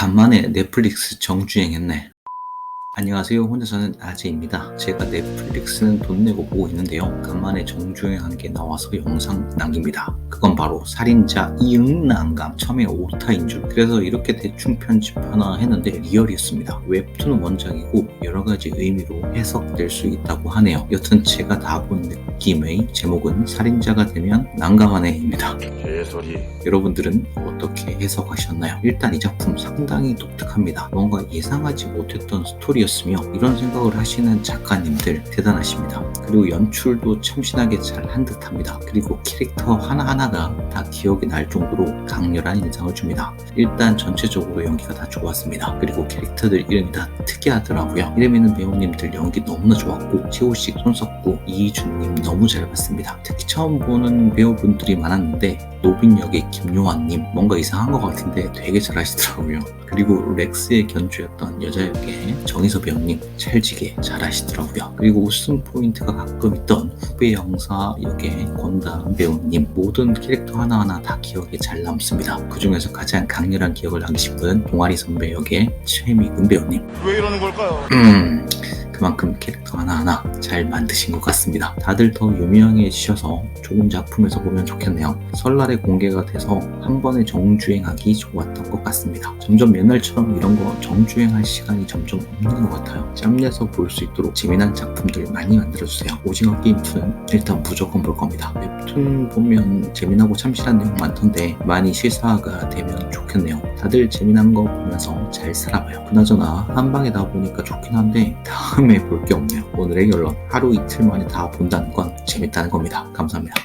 간만에 넷플릭스 정주행했네. 안녕하세요. 혼자 사는 아재입니다. 제가 넷플릭스는 돈 내고 보고 있는데요. 간만에 정주행한 게 나와서 영상 남깁니다. 그건 바로 살인자 이응난감 처음에 오타인 줄. 그래서 이렇게 대충 편집 하나 했는데 리얼이었습니다. 웹툰 원작이고 여러 가지 의미로 해석될 수 있다고 하네요. 여튼 제가 다 본 느낌의 제목은 살인자가 되면 난감한 애입니다. 개소리 여러분들은 어떻게 해석하셨나요? 일단 이 작품 상당히 독특합니다. 뭔가 예상하지 못했던 스토리였으며 이런 생각을 하시는 작가님들 대단하십니다. 그리고 연출도 참신하게 잘 한 듯합니다. 그리고 캐릭터 하나하나가 다 기억이 날 정도로 강렬한 인상을 줍니다. 일단 전체적으로 연기가 다 좋았습니다. 그리고 캐릭터들 이름이 다 특이하더라고요. 이름 있는 배우님들 연기 너무나 좋았고 최우식, 손석구, 이준님 너무 잘 봤습니다. 특히 처음 보는 배우분들이 많았는데 노빈 역의 김요한님 뭔가 이상한 것 같은데 되게 잘하시더라고요. 그리고 렉스의 견주였던 여자 역의 정희서 배우님 찰지게 잘하시더라고요. 그리고 웃음 포인트가 가끔 있던 후배 형사 역의 권다은 배우님 모든 캐릭터 하나하나 다 기억에 잘 남습니다. 그 중에서 가장 강렬한 기억을 남기신 분은 동아리 선배 역의 최미근 배우님. 왜 이러는 걸까요? 음, 그만큼 캐릭터 하나하나 잘 만드신 것 같습니다. 다들 더 유명해지셔서 좋은 작품에서 보면 좋겠네요. 설날에 공개가 돼서 한 번에 정주행하기 좋았던 것 같습니다. 점점 옛날처럼 이런 거 정주행할 시간이 점점 없는 것 같아요. 짬내서 볼 수 있도록 재미난 작품들 많이 만들어주세요. 오징어 게임 2는 일단 무조건 볼 겁니다. 웹툰 보면 재미나고 참신한 내용 많던데 많이 실사화가 되면 좋겠네요. 다들 재미난 거 보면서 잘 살아봐요. 그나저나 한 방에 다 보니까 좋긴 한데 다음 에볼게 없네요. 오늘의 결론 하루 이틀 만에 다 본다는 건 재밌다는 겁니다. 감사합니다.